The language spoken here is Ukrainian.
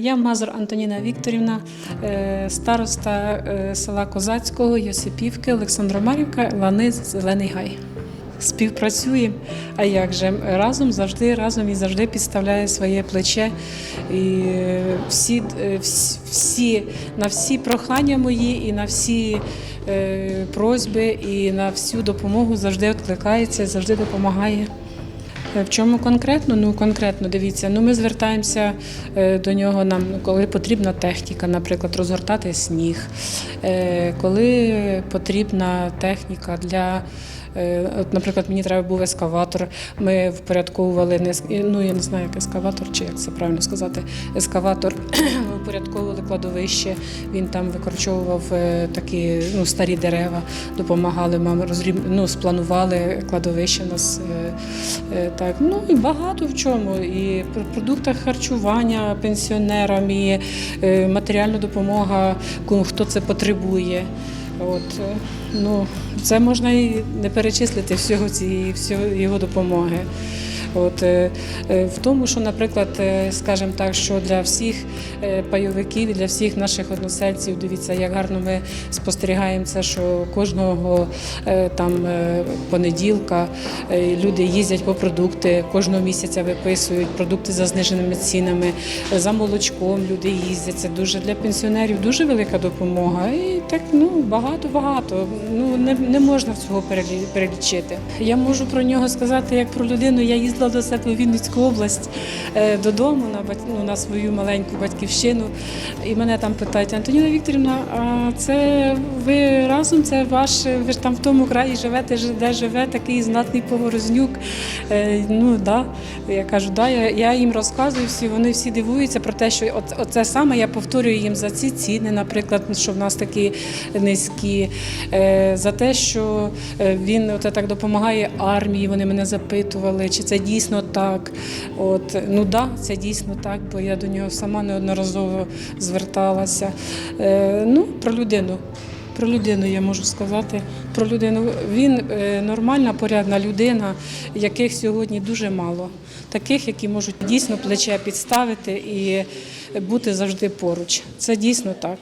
Я Мазур Антоніна Вікторівна, е, староста е, села Козацького, Йосипівки, Олександромарівка, Лани Зелений Гай. Співпрацюємо, а як же разом завжди разом і завжди підставляє своє плече. І е, всі, всі, на всі прохання мої і на всі просьби, і на всю допомогу завжди відкликається, завжди допомагає. Е, В чому конкретно? Ну конкретно дивіться. Ну ми звертаємося е, до нього нам, ну, коли потрібна техніка, наприклад, розгортати сніг, Е, коли потрібна техніка для. Е, От, наприклад, мені треба був ескаватор. Ми впорядковували не ну я не знаю, як ескаватор, чи як це правильно сказати. Ескаватор ми впорядковували кладовище. Він там викорчовував е, такі ну, старі дерева, допомагали нам розріб... ну, спланували кладовище нас. е, Так, ну і багато в чому. І в продуктах харчування пенсіонерам, і матеріальна допомога, хто це потребує. От, е, ну, це можна і не перечислити всього цієї всього його допомоги. От, е, е, в тому, що, наприклад, е, скажімо так, що для всіх пайовиків для всіх наших односельців, дивіться, як гарно ми спостерігаємо це, що кожного там понеділка люди їздять по продукти, кожного місяця виписують продукти за зниженими цінами, за молочком люди їздять. Це дуже для пенсіонерів дуже велика допомога. І так ну багато-багато. Ну не, не можна всього перелічити. Я можу про нього сказати як про людину. Я їздила до себе в Вінницьку область е, додому на бать- ну, на свою маленьку батьківщину. І мене там питають, Антоніна Вікторівна, а це ви разом? Це ваш, ви ж там в тому краї живете, де живе такий знатний поворознюк. Е, ну да. Я кажу, да, я, я їм розказую всі, вони всі дивуються про те, що оце саме я повторюю їм за ці ціни, наприклад, що в нас такі низькі, е, за те, що е, він от так допомагає армії. Вони мене запитували, чи це дійсно так. От ну да, це дійсно так, бо я до нього сама неодноразово зверталася. Е, ну, про людину. Про людину я можу сказати. Про людину він е, нормальна, порядна людина, яких сьогодні дуже мало. Таких, які можуть дійсно плече підставити і бути завжди поруч. Це дійсно так.